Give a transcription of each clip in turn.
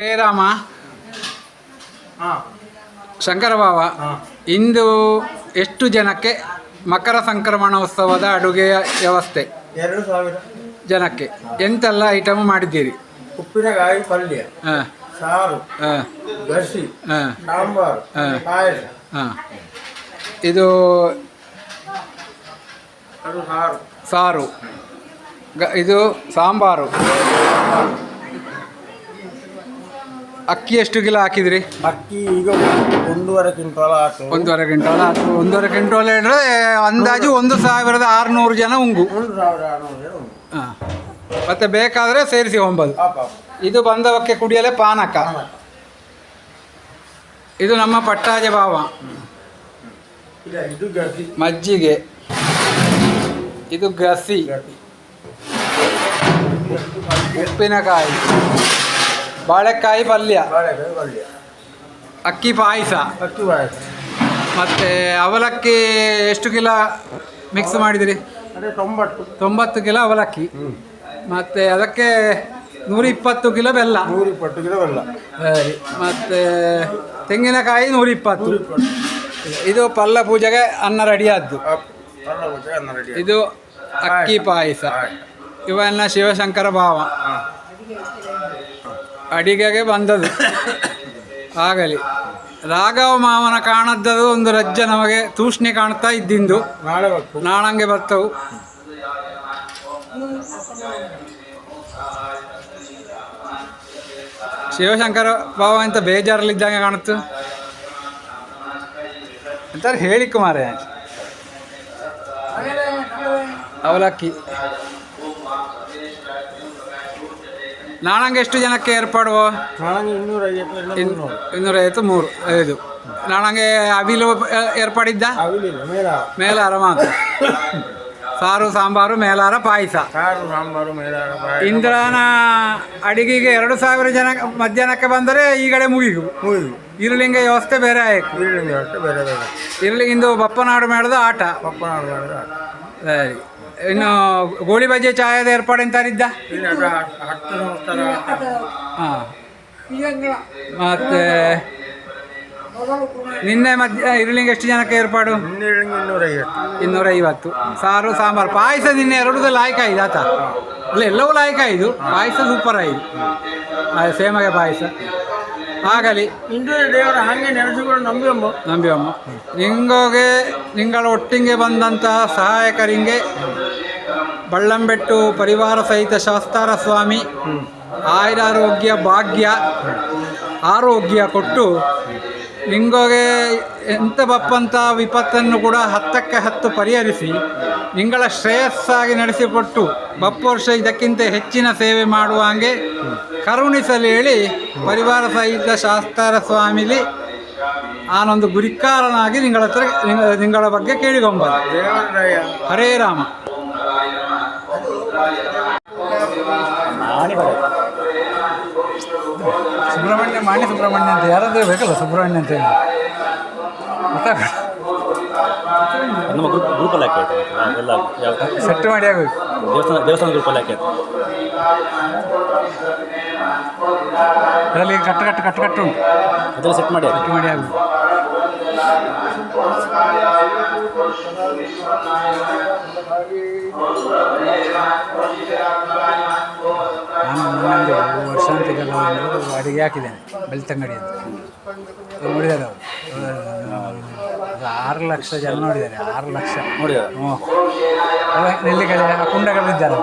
ಶ್ರೀರಾಮ ಹಾಂ. ಶಂಕರ ಭಾವ ಇಂದು ಎಷ್ಟು ಜನಕ್ಕೆ ಮಕರ ಸಂಕ್ರಮಣೋತ್ಸವದ ಅಡುಗೆಯ ವ್ಯವಸ್ಥೆ? ಎರಡು ಸಾವಿರ. ಜನಕ್ಕೆ. ಎಂತೆಲ್ಲ ಐಟಮ್ ಮಾಡಿದ್ದೀರಿ? ಉಪ್ಪಿನಕಾಯಿ ಪಲ್ಯ ಹಾಂ. ಸಾರು ಹಾಂ. ಗಸಿ ಹಾಂ. ಸಾಂಬಾರು ಹಾ. ಪಾಯಸ. ಹಾಂ. ಇದು ಸಾರು. ಸಾರು. ಗ ಇದು ಸಾಂಬಾರು. ಅಕ್ಕಿ ಎಷ್ಟು ಕಿಲೋ ಹಾಕಿದ್ರಿ? ಅಕ್ಕಿ ಈಗ ಒಂದೂವರೆ ಕ್ವಿಂಟಾಲ್ ಒಂದೂವರೆ ಕ್ವಿಂಟಾಲ್ ಒಂದೂವರೆ ಕ್ವಿಂಟಾಲ್ ಹೇಳಿದ್ರೆ ಅಂದಾಜು ಒಂದು ಸಾವಿರದ ಆರುನೂರು ಜನ ಉಂಗು. ಒಂದು ಸಾವಿರ ಆರುನೂರು ಜನ ಉಂಟು. ಹಾಂ. ಮತ್ತೆ ಬೇಕಾದರೆ ಸೇರಿಸಿ ಪಾಪ. ಇದು ಬಂದವಕ್ಕೆ ಕುಡಿಯಲೇ ಪಾನಕ. ಇದು ನಮ್ಮ ಪಟ್ಟಾಜ ಭಾವ. ಮಜ್ಜಿಗೆ. ಇದು ಗಸಿ. ಗಸಿ. ಉಪ್ಪಿನಕಾಯಿ. ಬಾಳೆಕಾಯಿ ಪಲ್ಯ. ಬಾಳೆಕಾಯಿ ಪಲ್ಯ. ಅಕ್ಕಿ ಪಾಯಸ. ಅಕ್ಕಿ ಪಾಯಸ. ಮತ್ತು ಅವಲಕ್ಕಿ ಎಷ್ಟು ಕಿಲೋ ಮಿಕ್ಸ್ ಮಾಡಿದಿರಿ? ಅದೇ ತೊಂಬತ್ತು. ತೊಂಬತ್ತು ಕಿಲೋ ಅವಲಕ್ಕಿ. ಮತ್ತೆ ಅದಕ್ಕೆ ನೂರ ಇಪ್ಪತ್ತು ಕಿಲೋ ಬೆಲ್ಲ. ಕಿಲೋ ಬೆಲ್ಲ. ಸರಿ. ಮತ್ತು ತೆಂಗಿನಕಾಯಿ ನೂರ ಇಪ್ಪತ್ತು ನೂರ ಇಪ್ಪತ್ತು ಇದು ಪಲ್ಲ ಪೂಜೆಗೆ ಅನ್ನ ರೆಡಿಯಾದ್ದು. ಇದು ಅಕ್ಕಿ ಪಾಯಸ. ಇವನ್ನ ಶಿವಶಂಕರ ಭಾವ. ಅಡಿಗೆಗೆ ಬಂದದ್ದು. ಆಗಲಿ ರಾಘವ ಮಾವನ ಕಾಣದ್ದದು ಒಂದು ರಜ್ಜ ನಮಗೆ ತೂಷ್ಣಿ ಕಾಣ್ತಾ ಇದ್ದಿಂದು. ನಾಳಂಗೆ ಬರ್ತವು. ಶಿವಶಂಕರ ಭಾವ ಅಂತ ಬೇಜಾರಲ್ಲಿದ್ದಂಗೆ ಕಾಣುತ್ತು. ಅಂತಾರೆ ಹೇಳಿ ಕುಮಾರ ಅವಲಕ್ಕಿ. ನಾಳಂಗೆ ಎಷ್ಟು ಜನಕ್ಕೆ ಮುನ್ನೂರು. ಇನ್ನೂರೈವತ್ತು ಮೂರು ಐದು. ನಾಳಂಗೆ ಅವಿಲು ಏರ್ಪಾಡಿದ್ದ? ಮೇಲಾರ ಮಾತ್ರ. ಸಾರು ಸಾಂಬಾರು ಮೇಲಾರ ಪಾಯಸ. ಸಾರು ಸಾಂಬಾರು ಮೇಲಾರ ಪಾಯಸ. ಇಂದ್ರನ ಅಡಿಗೆಗೆ ಎರಡು ಸಾವಿರ ಜನ ಮಧ್ಯಾಹ್ನಕ್ಕೆ ಬಂದರೆ ಈ ಕಡೆ ಮುಗಿಗು. ಇರುಳಿಂಗ ವ್ಯವಸ್ಥೆ ಬೇರೆ ಆಯ್ತು. ಈರುಳ್ಳಿ ವ್ಯವಸ್ಥೆ ಬೇರೆ ಬಪ್ಪನಾಡು ಮೇಳದ ಆಟ. ಬಪ್ಪನಾಡು ಸರಿ. ಇನ್ನು ಗೋಳಿ ಬಜೆ ಚಾಯದ ಏರ್ಪಾಡು ಎಂತಾರಿದ್ದ ಹಾಂ. ಮತ್ತೆ ನಿನ್ನೆ ಮಧ್ಯ ಇರ್ಲಿಂಗ್ ಎಷ್ಟು ಜನಕ್ಕೆ ಏರ್ಪಾಡು? ಇನ್ನೂರ ಇನ್ನೂರೈವತ್ತು. ಸಾರು ಸಾಂಬಾರು. ಪಾಯಸ ನಿನ್ನೆ ಎರಡೂ ಲಾಯ್ಕ ಆಯ್ತು ಆತ. ಅಲ್ಲ ಎಲ್ಲವೂ ಲಾಯ್ಕ ಆಯ್ತು ಪಾಯಸ ಸೂಪರ್ ಆಯ್ತು ಸೇಮ್ ಸೇಮಗೆ ಪಾಯಸ. ಆಗಲಿ ಇಂದು ದೇವರ ಹಾಗೆ ನೆನೆಸಿಕೊಂಡು ನಂಬಿಯಮ್ಮ. ನಂಬಿಯಮ್ಮ. ನಿಂಗೋಗೆ ನಿಂಗಳ ಒಟ್ಟಿಗೆ ಬಂದಂತಹ ಸಹಾಯಕರಿಗೆ ಬಳ್ಳಂಬೆಟ್ಟು ಪರಿವಾರ ಸಹಿತ ಶಾಸ್ತಾರ ಸ್ವಾಮಿ. ಆಯುರಾರೋಗ್ಯ ಭಾಗ್ಯ. ಆರೋಗ್ಯ ಕೊಟ್ಟು ನಿಂಗೋಗೆ ಎಂಥ ಬಪ್ಪಂತ ವಿಪತ್ತನ್ನು ಕೂಡ ಹತ್ತಕ್ಕೆ ಹತ್ತು ಪರಿಹರಿಸಿ ನಿಂಗಳ ಶ್ರೇಯಸ್ಸಾಗಿ ನಡೆಸಿಕೊಟ್ಟು ಬಪ್ಪ ವರ್ಷ ಇದಕ್ಕಿಂತ ಹೆಚ್ಚಿನ ಸೇವೆ ಮಾಡುವ ಹಾಗೆ ಕರುಣಿಸಲು ಹೇಳಿ ಪರಿವಾರ ಸಹಿತ ಶಾಸ್ತಾರ ಸ್ವಾಮಿಲಿ ಆನೊಂದು ಗುರಿಕಾರನಾಗಿ ನಿಂಗಳ ಹತ್ರ ನಿಂಗ- ನಿಂಗಳ ಬಗ್ಗೆ ಕೇಳಿಕೊಂಬ ಹರೇ ರಾಮ. ಸುಬ್ರಹ್ಮಣ್ಯ ಮಾಣಿ ಸುಬ್ರಹ್ಮಣ್ಯ ಅಂತ ಯಾರಾದ್ರೂ ಬೇಕಲ್ಲ ಸುಬ್ರಹ್ಮಣ್ಯ ಅಂತ ಹೇಳಿ. ನಮ್ಮ ಗ್ರೂಪ್ ಗ್ರೂಪಲ್ಲಿ ಹಾಕಿ ಎಲ್ಲ ಸೆಟ್ ಮಾಡಿ ಆಗಬೇಕು ದೇವಸ್ಥಾನ ದೇವಸ್ಥಾನ ಗ್ರೂಪಲ್ಲಿ ಹಾಕಿ ಅದರಲ್ಲಿ ಕಟ್ಟು ಕಟ್ಟು ಕಟ್ಟು ಕಟ್ಟು ಉಂಟು. ಅದೆಲ್ಲ ಸೆಟ್ ಮಾಡಿ ಸೆಟ್ ಮಾಡಿ ಆಗಬೇಕು ನಾನು ಮನೆಯಲ್ಲಿ ವರ್ಷ ವರ್ಷಾಂತಿಗೆಲ್ಲ ಒಂದು ಅಡಿಗೆ ಹಾಕಿದ್ದೇನೆ ಬೆಳ್ತಂಗಡಿ ಅಂತ. ಅದು ನೋಡಿದ್ದಾರೆ ಅವರು? ಅದು ಆರು ಲಕ್ಷ ಜನ ನೋಡಿದ್ದಾರೆ ಆರು ಲಕ್ಷ. ನೋಡಿದ್ದಾರೆ ಹ್ಞೂ ಅವ ಕುಂಡಗಳು ಇದ್ದಾರೆ. ಕುಂಡಗಳಿದ್ದಾರೆ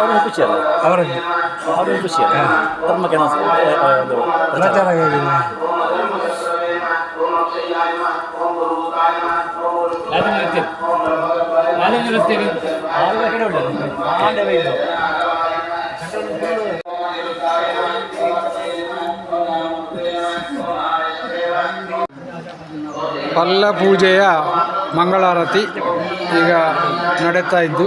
ಅವ್ರಿಗೆ ಖುಷಿ ಅಲ್ಲ? ಅವರಲ್ಲಿ ಅವ್ರಿಗೆ ಖುಷಿ ಅಲ್ಲ? ಧರ್ಮಕ್ಕೆ ಏನೋ ಸ- ಆ, ಒಂದು ಪ್ರಚಾರ ಇದು. ಪಲ್ಲ ಪೂಜೆಯ ಮಂಗಳಾರತಿ ಈಗ ನಡೀತಾ ಇದ್ದು.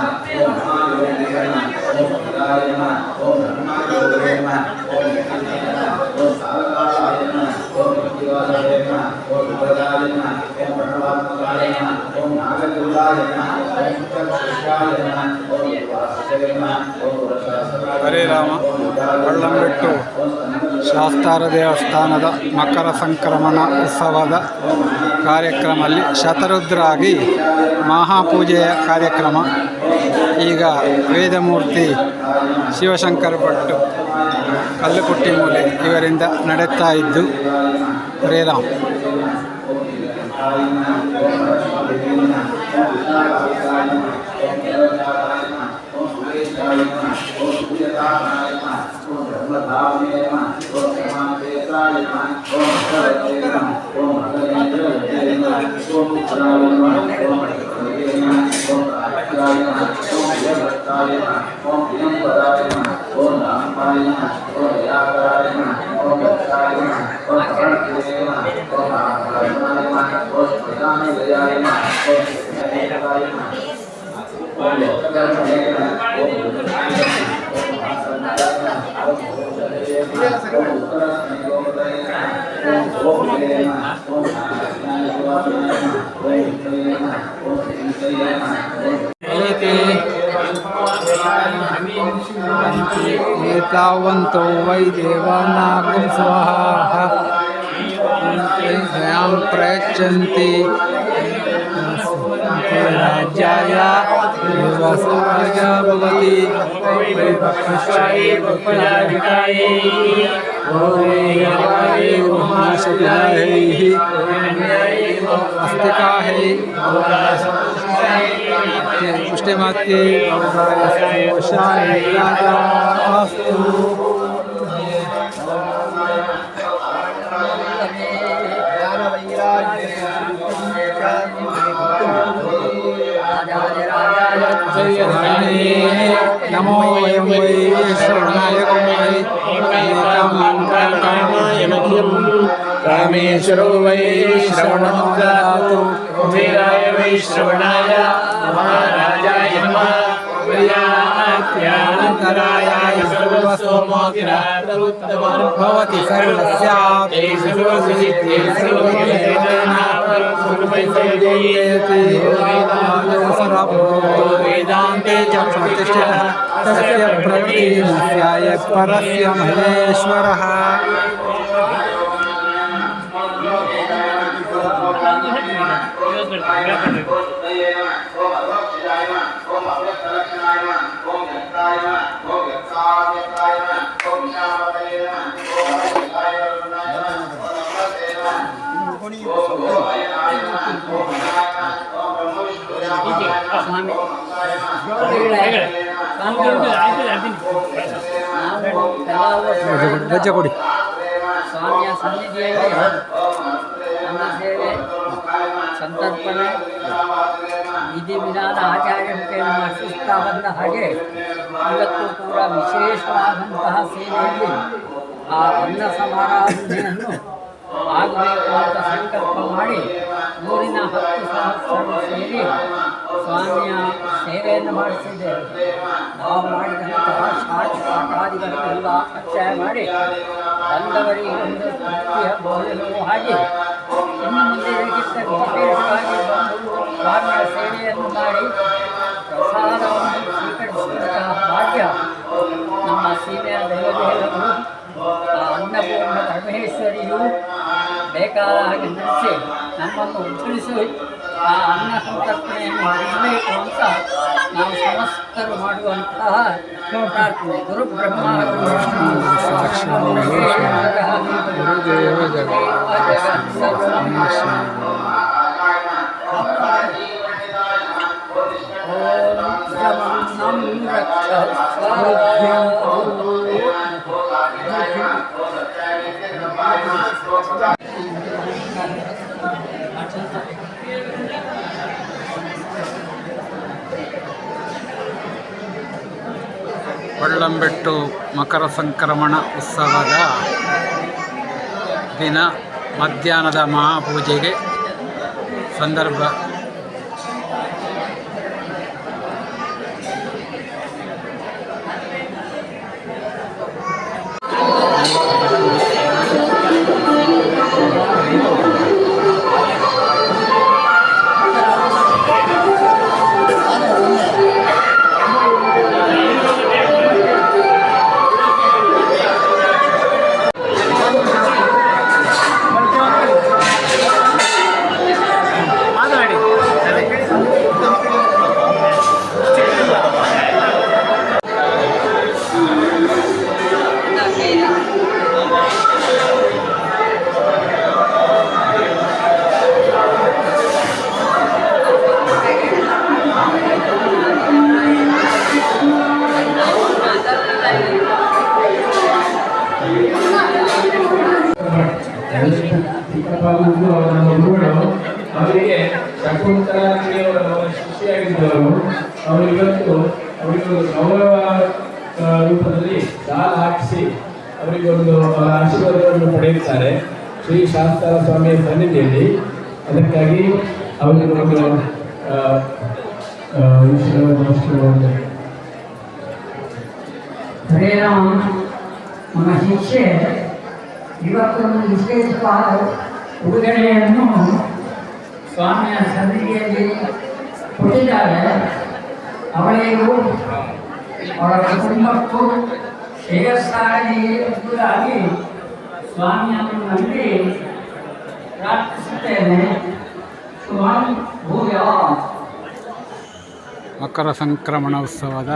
ಹರೇ ರಾಮ ಕಳ್ಳಂಬೆಟ್ಟು ಶಾಸ್ತಾರ ದೇವಸ್ಥಾನದ ಮಕರ ಸಂಕ್ರಮಣ ಉತ್ಸವದ ಕಾರ್ಯಕ್ರಮದಲ್ಲಿ ಶತರುದ್ರಾಗಿ ಮಹಾಪೂಜೆಯ ಕಾರ್ಯಕ್ರಮ ಈಗ ವೇದಮೂರ್ತಿ ಶಿವಶಂಕರ ಭಟ್ಟು ಕಲ್ಲುಕುಟ್ಟಿ ಮೂಲೆ ಇವರಿಂದ ನಡೆಯುತ್ತಾ ಇದ್ದು भक्ताय नमः ओम जय भक्ताय नमः ओम प्रियं पदाय नमः ओम नामाय नमः ओम याकाय नमः ओम भक्ताय नमः ओम भरणकृते नमः ओम आकर्षणाय नमः ओम प्रदानलयाय नमः ओम सुखदाय नमः ओम लोककर्षणे नमः ओम भूताय नमः ओम आसन्नाय नमः ओम भोजने नमः ओम उत्तरस्ने गोपदये नमः ओम गोपदये नमः ओम आसन्नाय नमः एतावन्तो वै देवानागं स्वाहा। दयां प्रयच्छन्ति। राज्याय देवसराजा भवति। अस्तिका है पुष्टिमात्ये वशाय राजा अस्तु नमो वयं वै शरणाय वै कामाय मह्यं रामेश्वरो वै श्रवणो ददातु कुबेराय वै श्रवणाय महाराजाय नमः प्रियात्यानन्तरायाय सर्वस्वमोतिरातरुत्तमं भवति सर्वस्यापि ते सर्वसिद्धे वेदान्ते च प्रतिष्ठितः तस्य प्रवृत्तिः परस्य महेश्वरः ಗಜ್ಜ ಕೊಡಿ ಸ್ವಾಮಿಯ ಸನ್ನಿಧಿಯಲ್ಲಿ ಅನ್ನ ಸೇವೆ ಸಂತರ್ಪಣೆ, ವಿಧಿ ವಿಧಾನ ಆಚಾರ್ಯತೆಯನ್ನು ಮುಖೇನ ಬಂದ ಹಾಗೆ ಇವತ್ತು ಕೂಡ ವಿಶೇಷವಾದಂತಹ ಸೇವೆಯಲ್ಲಿ ಆ ಅನ್ನ ಸಮಾರಾಧನೆಯನ್ನು ಆಗಬೇಕು ಅಂತ ಸಂಕಲ್ಪ ಮಾಡಿ ನೂರಿನ ಹತ್ತು ಸಹಸ್ರರು ಸೇರಿ ಸ್ವಾಮಿಯ ಸೇವೆಯನ್ನು ಮಾಡಿಸಿದ್ದೇವೆ. ನಾವು ಮಾಡಿದಂತಹ ಶಾಟ್ ಪಾಠಾದಿಗಳನ್ನೆಲ್ಲ ಅಚ್ಚಾಯ ಮಾಡಿ ಬಂದವರಿಗೆ ಒಂದು ತೃಪ್ತಿಯ ಭೋಜನವೂ ಹಾಗೆ ಸ್ವಾಮಿಯ ಸೇವೆಯನ್ನು ಮಾಡಿ ಪ್ರಸಾದವನ್ನು ಸ್ವೀಕರಿಸಿದಂತಹ ಭಾಗ್ಯ ನಮ್ಮ ಸೀಮೆಯ ದೈವದೇವರು ಅನ್ನಪೂರ್ಣ ಪರಮೇಶ್ವರಿಯು ಬೇಕಾದ ಹಾಗೆ ನಡೆಸಿ ಆ ಅನ್ನ ಸಂತರ್ಪಣೆಯನ್ನು ಅಂತ ನಾವು ಸಮಸ್ತರು ಮಾಡುವಂತಹ ಪ್ರಾರ್ಥನೆ ಗುರು ಬ್ರಹ್ಮ ಒಳ್ಳಂಬೆಟ್ಟು ಮಕರ ಸಂಕ್ರಮಣ ಉತ್ಸವದ ದಿನ ಮಧ್ಯಾಹ್ನದ ಮಹಾಪೂಜೆಗೆ ಸಂದರ್ಭ ರೂಪದಲ್ಲಿ ಸಾಲ ಹಾಕಿಸಿ ಅವರಿಗೆ ಒಂದು ಆಶೀರ್ವಾದವನ್ನು ಪಡೆಯುತ್ತಾರೆ. ಶ್ರೀ ಶಾಸ್ತ್ರ ಸ್ವಾಮಿಯ ಸನ್ನಿಧಿಯಲ್ಲಿ ಅದಕ್ಕಾಗಿ ಅವರಿಗೆ ಒಂದು ಆ, ಆ, ಈಶ್ವರ ನಮಸ್ಕಾರವನ್ನು ಹರೇ ರಾಮ. ನಮ್ಮ ಶಿಷ್ಯೆ ಇವತ್ತೊಂದು ವಿಶೇಷವಾದ ಉಡುಗೊರೆಯನ್ನು ಸ್ವಾಮಿಯ ಸನ್ನಿಧಿಯಲ್ಲಿ ಕೊಟ್ಟಿದ್ದಾರೆ. ಅವಳಿಗೂ ಅವಳ ಕುಟುಂಬಕ್ಕೂ ಶ್ರೇಯಸ್ಸಾಗಿ ಸ್ವಾಮಿಯನ್ನು ನಂಬಿ ಪ್ರಾರ್ಥಿಸುತ್ತೇನೆ ಭೂಯ ಮಕರ ಸಂಕ್ರಮಣ ಉತ್ಸವದ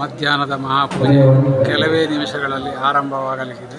ಮಧ್ಯಾಹ್ನದ ಮಹಾಪೂಜೆ ಕೆಲವೇ ನಿಮಿಷಗಳಲ್ಲಿ ಆರಂಭವಾಗಲಿದೆ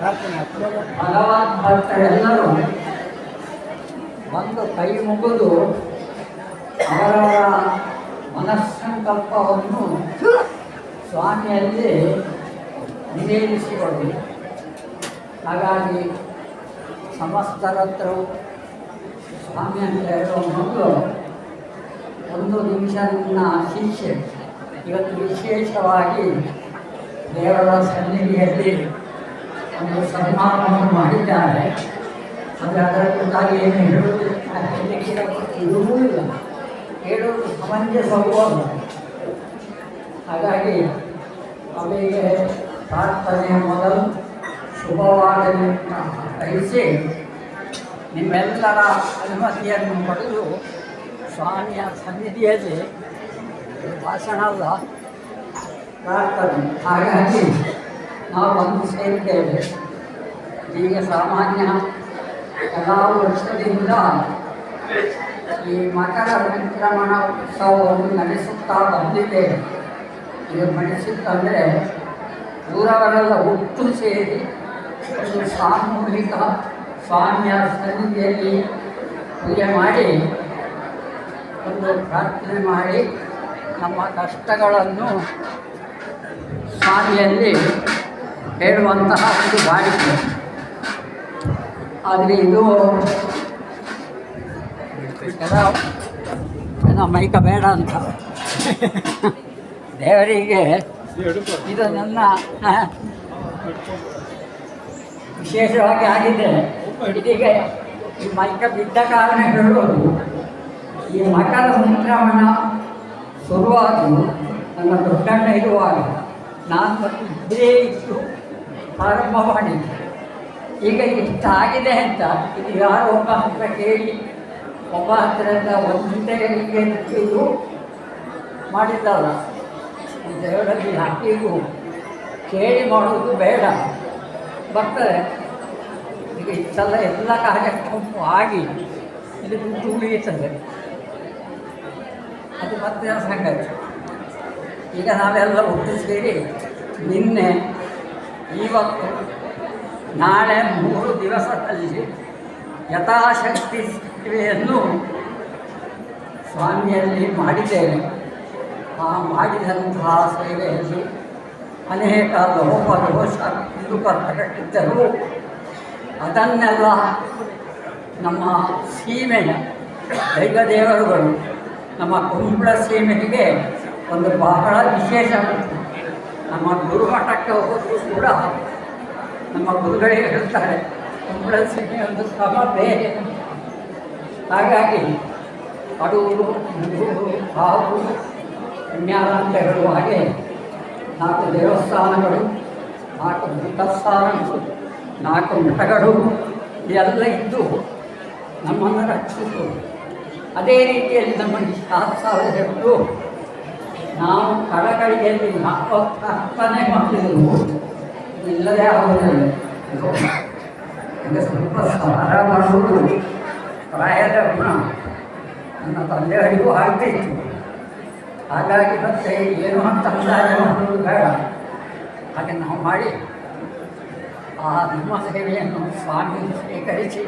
ಭಗವದ್ ಭಕ್ತರೆಲ್ಲರೂ ಒಂದು ಕೈ ಮುಗಿದು ಅವರವರ ಮನಸ್ಸಂಕಲ್ಪವನ್ನು ಸ್ವಾಮಿಯಲ್ಲಿ ನಿವೇದಿಸಿಕೊಳ್ಳಿ ಹಾಗಾಗಿ ಸಮಸ್ತರತ್ರವು ಸ್ವಾಮಿ ಅಂತ ಹೇಳುವ ಮೊದಲು ಒಂದು ನಿಮಿಷ ನನ್ನ ಶಿಷ್ಯೆ ಇವತ್ತು ವಿಶೇಷವಾಗಿ ದೇವರ ಸನ್ನಿಧಿಯಲ್ಲಿ ಒಂದು ಸನ್ಮಾನವನ್ನು ಮಾಡಿದ್ದಾರೆ. ಆದರೆ ಅದರ ಕುರಿತಾಗಿ ಏನು ಹೇಳುವುದು? ಇಲ್ಲ ಹೇಳುವುದು ಸಮಂಜಸವೂ ಅಲ್ಲ. ಹಾಗಾಗಿ ಅವರಿಗೆ ಪ್ರಾರ್ಥನೆಯ ಮೊದಲು ಶುಭವಾಗಲಿ ಅಂತ ನಿಮ್ಮೆಲ್ಲರ ಅನುಮತಿಯನ್ನು ಪಡೆದು ಸ್ವಾಮಿಯ ಸನ್ನಿಧಿಯಲ್ಲಿ ಭಾಷಣ ಅಲ್ಲ ಪ್ರಾರ್ಥನೆ. ಹಾಗಾಗಿ ನಾವು ಒಂದು ಈಗ ಸಾಮಾನ್ಯ ಹಲವು ವರ್ಷದಿಂದ ಈ ಮಕರ ಸಂಕ್ರಮಣ ಉತ್ಸವವನ್ನು ನಡೆಸುತ್ತಾ ಬಂದಿದ್ದೇವೆ ಇದು ನಡೆಸುತ್ತಂದರೆ ದೂರವರೆಲ್ಲ ಒಟ್ಟು ಸೇರಿ ಒಂದು ಸಾಮೂಹಿಕ ಸ್ವಾಮಿಯ ಸನ್ನಿಧಿಯಲ್ಲಿ ಪೂಜೆ ಮಾಡಿ, ಒಂದು ಪ್ರಾರ್ಥನೆ ಮಾಡಿ ನಮ್ಮ ಕಷ್ಟಗಳನ್ನು ಸ್ವಾಮಿಯಲ್ಲಿ ಹೇಳುವಂತಹ ಒಂದು ಬಾಡಿಕೆ ಆದರೆ ಇದು ಏನೋ ಮೈಕ ಬೇಡ ಅಂತ. ದೇವರಿಗೆ ಇದು ನನ್ನ ವಿಶೇಷವಾಗಿ ಆಗಿದೆ ಇದೀಗ ಈ ಮೈಕ ಬಿದ್ದ ಕಾರಣಗಳು ಈ ಮಕರ ಸಂಕ್ರಮಣ ಶುರುವಾದವು ನನ್ನ ದೊಡ್ಡಣ್ಣ ಇರುವಾಗ ನಾನು ಮತ್ತು ಇತ್ತು. ಇದ್ದು ಪ್ರಾರಂಭ ಮಾಡಿದ್ದೆ ಈಗ ಇಷ್ಟಾಗಿದೆ ಅಂತ ಇದು ಯಾರೋ ಒಬ್ಬ ಹತ್ರ ಕೇಳಿ, ಒಬ್ಬ ಹತ್ರದಿಂದ ಒಂದೇ ಇದು ಮಾಡಿದ್ದಲ್ಲ ದೇವರಲ್ಲಿ ಹಾಕಿಗೂ ಕೇಳಿ ಮಾಡೋದು ಬೇಡ. ಬರ್ತದೆ ಈಗ ಇಷ್ಟೆಲ್ಲ ಎಲ್ಲ ಕಾರ್ಯಕ್ರಮ ಆಗಿ ಇದು ದುಡ್ಡು ಉಳಿಯುತ್ತದೆ ಅದು ಮತ್ತೆ ಸಂಗತಿ. ಈಗ ನಾವೆಲ್ಲ ಒಟ್ಟು ಸೇರಿ ನಿನ್ನೆ ಇವತ್ತು ನಾಳೆ ಮೂರು ದಿವಸದಲ್ಲಿ ಯಥಾಶಕ್ತಿ ಸೇವೆಯನ್ನು ಸ್ವಾಮಿಯಲ್ಲಿ ಮಾಡಿದ್ದೇವೆ ಆ ಮಾಡಿದಂತಹ ಸೇವೆಯಲ್ಲಿ ಅನೇಕ ಲೋಪ ದೋಷ ಇದು ಕಟ್ಟಿದ್ದರು ಅದನ್ನೆಲ್ಲ ನಮ್ಮ ಸೀಮೆಯ ದೈವದೇವರುಗಳು, ನಮ್ಮ ಕುಂಬಳ ಸೀಮೆಗೆ ಒಂದು ಬಹಳ ವಿಶೇಷ ನಮ್ಮ ಗುರುಮಠಕ್ಕೆ ಹೋದರೂ ಕೂಡ ನಮ್ಮ ಗುರುಗಳೇ ಹೇಳ್ತಾರೆ, ಕುಂಬಳ ಸೀಮೆ ಒಂದು ಬೇರೆ. ಹಾಗಾಗಿ ಮುಗೂರು ಹಾವು ಪುಣ್ಯಾರ ಅಂತ ಹೇಳುವ ಹಾಗೆ ನಾಲ್ಕು ದೇವಸ್ಥಾನಗಳು, ನಾಲ್ಕು ಮೃತಸ್ಥಾನಗಳು ನಾಲ್ಕು ಮಠಗಳು ಎಲ್ಲ ಇದ್ದು ನಮ್ಮನ್ನು ರಕ್ಷಿಸುವುದು ಅದೇ ರೀತಿಯಲ್ಲಿ ನಮ್ಮ ಶಾಸ್ತ್ರ ಹೇಳುವುದು ನಾವು ಕಡಗಳಿಗೆಯಲ್ಲಿ ನಾಲ್ಕು ಮಾಡಿದ್ರು ಇಲ್ಲದೆ ಆಗೋದಿಲ್ಲ. ಸ್ವಲ್ಪ ಸಹಾರ ಮಾಡುವುದು ಪ್ರಾಯದ ಗುಣ ನನ್ನ ತಂದೆಯವರಿಗೂ ಆಗ್ತಿತ್ತು ಹಾಗಾಗಿ ಮತ್ತೆ ಏನು ಅಂತ ಮಾಡುವುದು ಬೇಡ. ಹಾಗೆ ನಾವು ಮಾಡಿ. ಆ ನಿಮ್ಮ ಸೇವೆಯನ್ನು ಸ್ವಾಮಿ ಸ್ವೀಕರಿಸಿ,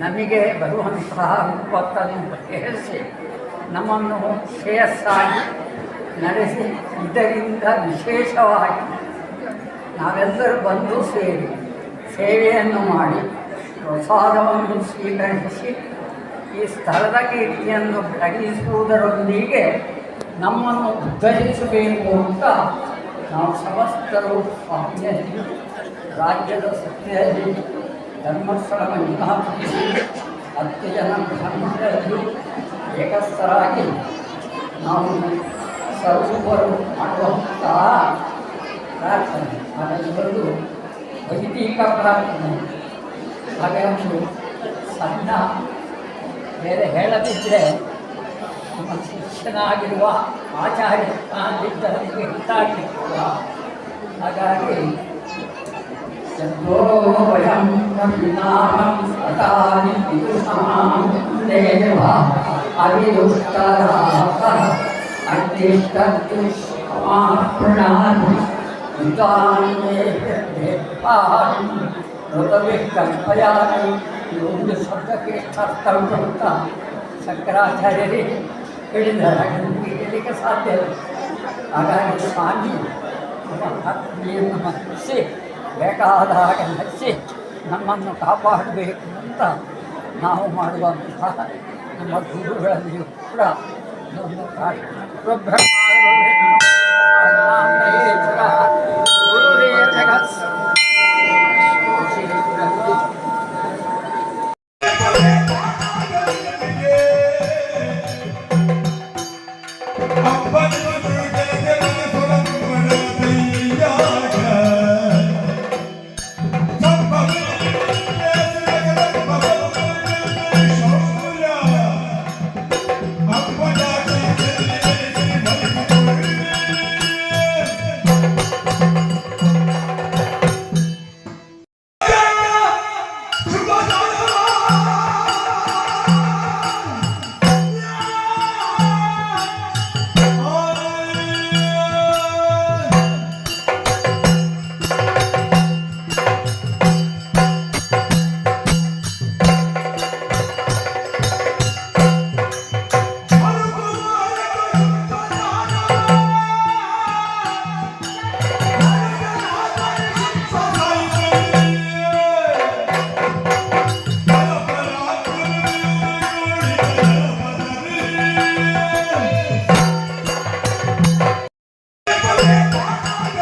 ನಮಗೆ ಬರುವಂತಹ ವಿಪತ್ತನ್ನು ಬಗೆಹರಿಸಿ, ನಮ್ಮನ್ನು ಶ್ರೇಯಸ್ಸಾಗಿ ನಡೆಸಿ ಇದರಿಂದ ವಿಶೇಷವಾಗಿ ನಾವೆಲ್ಲರೂ ಬಂದು ಸೇರಿ ಸೇವೆಯನ್ನು ಮಾಡಿ ಪ್ರಸಾದವನ್ನು ಸ್ವೀಕರಿಸಿ ಈ ಸ್ಥಳದ ಕೀರ್ತಿಯನ್ನು ಬೆಳಗಿಸುವುದರೊಂದಿಗೆ ನಮ್ಮನ್ನು ಉದ್ಧರಿಸಬೇಕು ಅಂತ ನಾವು ಸಮಸ್ತರು ಸ್ವಾಮಿಯಲ್ಲಿ, ರಾಜ್ಯದ ಸತ್ಯದಲ್ಲಿ ಧರ್ಮಸ್ಥಳ ಮಂಜುನಾಥದಲ್ಲಿ ಹತ್ತು ಜನ ಬ್ರಾಹ್ಮಣರಲ್ಲಿ ಏಕಸ್ಥರಾಗಿ ನಾವು ಸರ್ವರು ಮಾಡುವಂಥ ಪ್ರಾರ್ಥನೆ ಒಂದು ವೈದಿಕ ಪ್ರಾರ್ಥನೆ ಹಾಗೆ ಒಂದು ಸಣ್ಣ ಬೇರೆ ಹೇಳದಿದ್ದರೆ ನಮ್ಮ ಶಿಷ್ಯನಾಗಿರುವ ಆಚಾರ್ಯ ಸ್ಥಾನದಿದ್ದವರಿಗೆ ಹಿತಾಗಿರುವ ಹಾಗಾಗಿ ಚಂದ್ರೋಭಯಂ ವಿನಾಮಂ ಸದಾನಿ ದೇವ ಅವಿದುಷ್ಟರಾಪ ಅಡ್ಡಿಷ್ಟುಷ್ಮಾಪ್ರಣಾನಿ ಋತವಿಕಲ್ಪಯಾನಿ ಒಂದು ಶಬ್ದಕ್ಕೆ ಅರ್ಥ ಉಂಟು ಅಂತ ಶಂಕರಾಚಾರ್ಯರೇ ಹೇಳಿದ್ದಾರೆ ಹಾಗೆ ಹೇಳಲಿಕ್ಕೆ ಸಾಧ್ಯ ಇಲ್ಲ ಹಾಗಾಗಿ ಸ್ವಾಮಿ ನಮ್ಮ ಆತ್ಮೀಯನ್ನು ಮನಸ್ಸಿ ಬೇಕಾದ ಹಾಗೆ ನಡೆಸಿ ನಮ್ಮನ್ನು ಕಾಪಾಡಬೇಕು ಅಂತ ನಾವು ಮಾಡುವಂತಹ ನಮ್ಮ ಗುರುಗಳಲ್ಲಿಯೂ ಕೂಡ ಒಂದು Oh,